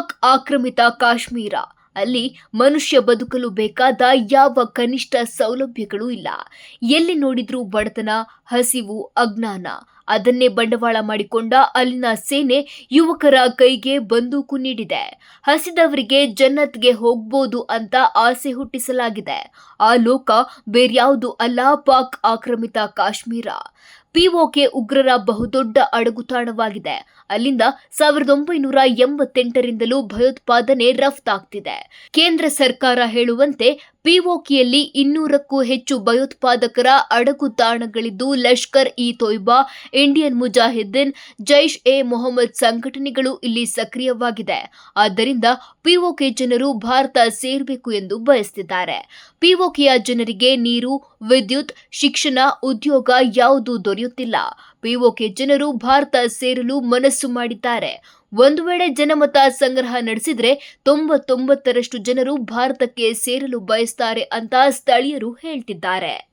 ಪಾಕ್ ಆಕ್ರಮಿತ ಕಾಶ್ಮೀರ. ಅಲ್ಲಿ ಮನುಷ್ಯ ಬದುಕಲು ಬೇಕಾದ ಯಾವ ಕನಿಷ್ಠ ಸೌಲಭ್ಯಗಳು ಇಲ್ಲ. ಎಲ್ಲಿ ನೋಡಿದ್ರೂ ಬಡತನ, ಹಸಿವು, ಅಜ್ಞಾನ. ಅದನ್ನೇ ಬಂಡವಾಳ ಮಾಡಿಕೊಂಡ ಅಲ್ಲಿನ ಸೇನೆ ಯುವಕರ ಕೈಗೆ ಬಂದೂಕು ನೀಡಿದೆ. ಹಸಿದವರಿಗೆ ಜನ್ನತ್ಗೆ ಹೋಗ್ಬೋದು ಅಂತ ಆಸೆ ಹುಟ್ಟಿಸಲಾಗಿದೆ. ಆ ಲೋಕ ಬೇರ್ಯಾವುದು ಅಲ್ಲ, ಪಾಕ್ ಆಕ್ರಮಿತ ಕಾಶ್ಮೀರ. ಪಿಒಕೆ ಉಗ್ರರ ಬಹುದೊಡ್ಡ ಅಡಗುತಾಣವಾಗಿದೆ. ಅಲ್ಲಿಂದ ಸಾವಿರದ ಒಂಬೈನೂರ ಎಂಬತ್ತೆಂಟರಿಂದಲೂ ಭಯೋತ್ಪಾದನೆ ರಫ್ತಾಗ್ತಿದೆ. ಕೇಂದ್ರ ಸರ್ಕಾರ ಹೇಳುವಂತೆ ಪಿಒಕೆಯಲ್ಲಿ ಇನ್ನೂರಕ್ಕೂ ಹೆಚ್ಚು ಭಯೋತ್ಪಾದಕರ ಅಡಗು ತಾಣಗಳಿದ್ದು, ಲಷ್ಕರ್ ಇ ತೊಯ್ಬಾ, ಇಂಡಿಯನ್ ಮುಜಾಹಿದ್ದೀನ್, ಜೈಷ್ ಎ ಮೊಹಮ್ಮದ್ ಸಂಘಟನೆಗಳು ಇಲ್ಲಿ ಸಕ್ರಿಯವಾಗಿದೆ. ಆದ್ದರಿಂದ ಪಿಒಕೆ ಜನರು ಭಾರತ ಸೇರಬೇಕು ಎಂದು ಬಯಸ್ತಿದ್ದಾರೆ. ಪಿಒಕೆಯ ಜನರಿಗೆ ನೀರು, ವಿದ್ಯುತ್, ಶಿಕ್ಷಣ, ಉದ್ಯೋಗ ಯಾವುದೂ ದೊರೆಯುತ್ತಿಲ್ಲ. ಪಿಒಕೆ ಜನರು ಭಾರತ ಸೇರಲು ಮನಸ್ಸು ಮಾಡಿದ್ದಾರೆ. ಒಂದು ವೇಳೆ ಜನಮತ ಸಂಗ್ರಹ ನಡೆಸಿದರೆ ತೊಂಬತ್ತೊಂಬತ್ತರಷ್ಟು ಜನರು ಭಾರತಕ್ಕೆ ಸೇರಲು ಬಯಸ್ತಾರೆ ಅಂತ ಸ್ಥಳೀಯರು ಹೇಳ್ತಿದ್ದಾರೆ.